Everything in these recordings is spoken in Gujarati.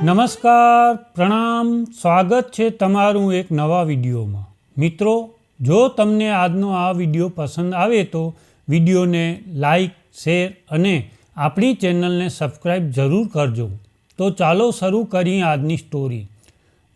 નમસ્કાર, પ્રણામ, સ્વાગત છે તમારું એક નવા વિડીયોમાં. મિત્રો, જો તમને આજનો આ વીડિયો પસંદ આવે તો વિડીયોને લાઈક, શેર અને આપણી ચેનલને સબસ્ક્રાઈબ જરૂર કરજો. તો ચાલો શરૂ કરીએ આજની સ્ટોરી.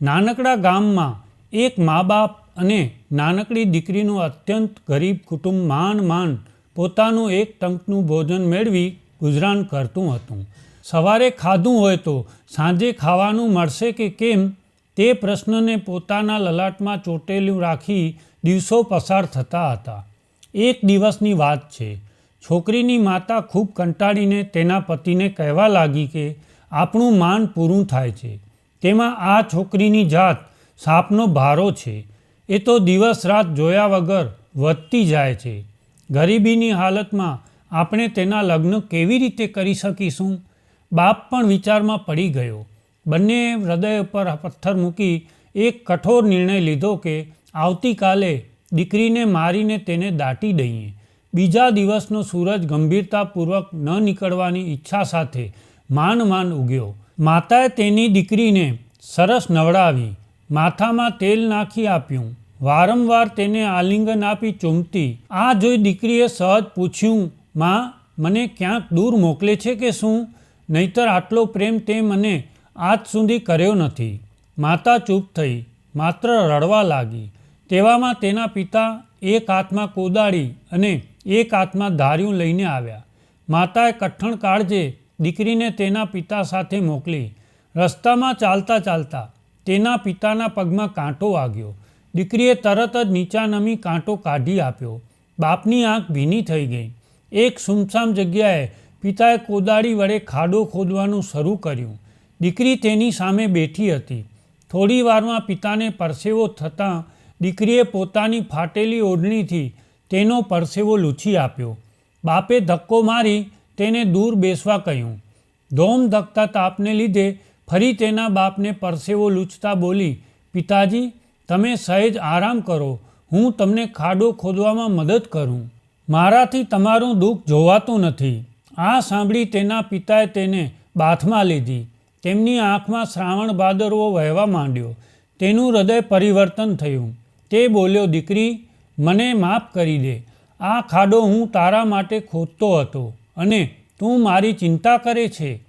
નાનકડા ગામમાં એક મા બાપ અને નાનકડી દીકરીનું અત્યંત ગરીબ કુટુંબ માન માન પોતાનું એક ટંકનું ભોજન મેળવી ગુજરાન કરતું હતું. સવારે ખાધું હોય તો સાંજે ખાવાનું મળશે કે કેમ તે પ્રશ્નને પોતાના લલાટમાં ચોટેલું રાખી દિવસો પસાર થતા હતા. એક દિવસની વાત છે. છોકરીની માતા ખૂબ કંટાળીને તેના પતિને કહેવા લાગી કે આપણું માન પૂરું થાય છે. તેમાં આ છોકરીની જાત સાપનો ભારો છે. એ તો દિવસ રાત જોયા વગર વધતી જાય છે. ગરીબીની હાલતમાં આપણે તેના લગ્ન કેવી રીતે કરી શકીશું? બાપ પણ વિચારમાં પડી ગયો. બંને હૃદય પર પથ્થર મૂકી એક કઠોર નિર્ણય લીધો કે આવતીકાલે દીકરીને મારીને તેને દાટી દઈએ. બીજા દિવસનો સૂરજ ગંભીરતાપૂર્વક ન નીકળવાની ઈચ્છા સાથે માન માન ઉગ્યો. માતાએ તેની દીકરીને સરસ નવડાવી, માથામાં તેલ નાખી આપ્યું. વારંવાર તેને આલિંગન આપી ચૂમતી. આ જોઈ દીકરીએ સહજ પૂછ્યું, માં, મને ક્યાંક દૂર મોકલે છે કે શું? નહીતર આટલો પ્રેમ તે મને આજ સુધી કર્યો નથી. માતા ચૂપ થઈ, માત્ર રડવા લાગી. તેવામાં તેના પિતા એક હાથમાં કોદાળી અને એક હાથમાં ધાર્યું લઈને આવ્યા. માતાએ કઠણ કાળજે દીકરીને તેના પિતા સાથે મોકલી. રસ્તામાં ચાલતા ચાલતા તેના પિતાના પગમાં કાંટો વાગ્યો. દીકરીએ તરત જ નીચા નમી કાંટો કાઢી આપ્યો. બાપની આંખ ભીની થઈ ગઈ. એક સુમસામ જગ્યાએ પિતાએ કોદાળી વડે ખાડો ખોદવાનું શરૂ કર્યું. દીકરી તેની સામે બેઠી હતી. થોડી વારમાં પિતાને પરસેવો થતાં દીકરીએ પોતાની ફાટેલી ઓઢણીથી તેનો પરસેવો લૂછી આપ્યો. બાપે ધક્કો મારી તેને દૂર બેસવા કહ્યું. ધોમ ધકતા તાપને લીધે ફરી તેના બાપને પરસેવો લૂછતા બોલી, પિતાજી, તમે સહેજ આરામ કરો. હું તમને ખાડો ખોદવામાં મદદ કરું. મારાથી તમારું દુઃખ જોવાતું નથી. આ સાંભળી તેના પિતાએ તેને બાથમાં લીધી. તેમની આંખમાં શ્રાવણ ભાદરવો વહેવા માંડ્યો. તેનું હૃદય પરિવર્તન થયું. તે બોલ્યો, દીકરી, મને માફ કરી દે. આ ખાડો હું તારા માટે ખોદતો હતો અને તું મારી ચિંતા કરે છે.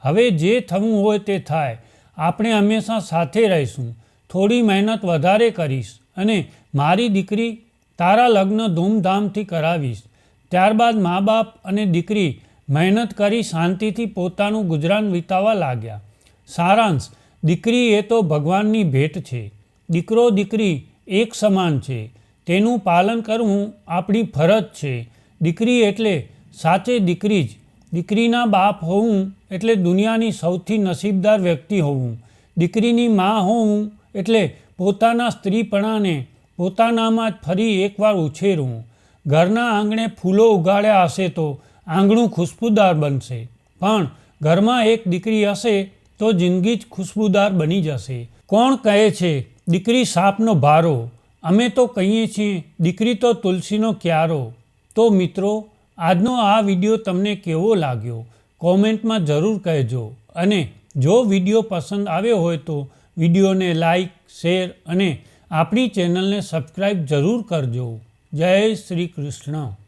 હવે જે થવું હોય તે થાય. આપણે હંમેશા સાથે રહીશું. થોડી મહેનત વધારે કરીશ અને મારી દીકરી તારા લગ્ન ધૂમધામથી કરાવીશ. ત્યારબાદ મા બાપ અને દીકરી મહેનત કરી શાંતિથી પોતાનું ગુજરાન વિતાવવા લાગ્યા. સારાંશ, દીકરી એ તો ભગવાનની ભેટ છે. દીકરો દીકરી એક સમાન છે. તેનું પાલન કરવું આપણી ફરજ છે. દીકરી એટલે સાચે દીકરી જ. દીકરીના બાપ હોવું એટલે દુનિયાની સૌથી નસીબદાર વ્યક્તિ હોવું. દીકરીની મા હોવું એટલે પોતાના સ્ત્રીપણાને પોતાનામાં જ ફરી એકવાર ઉછેરવું. ઘરના આંગણે ફૂલો ઉગાડ્યા હશે તો આંગણું ખુશ્બુદાર બનશે. પણ ઘરમાં એક દીકરી હશે તો જિંદગી જ ખુશ્બુદાર બની જશે. કોણ કહે છે, દીકરી સાપનો ભારો, અમે તો કહીએ છીએ, દીકરી તો તુલસીનો ક્યારો. તો મિત્રો, આજનો આ વીડિયો તમને કેવો લાગ્યો? કોમેન્ટમાં જરૂર કહેજો. અને જો વીડિયો પસંદ આવ્યો હોય તો વિડીયોને લાઈક, શેર અને આપણી ચેનલને સબસ્ક્રાઈબ જરૂર કરજો. જય શ્રી કૃષ્ણ.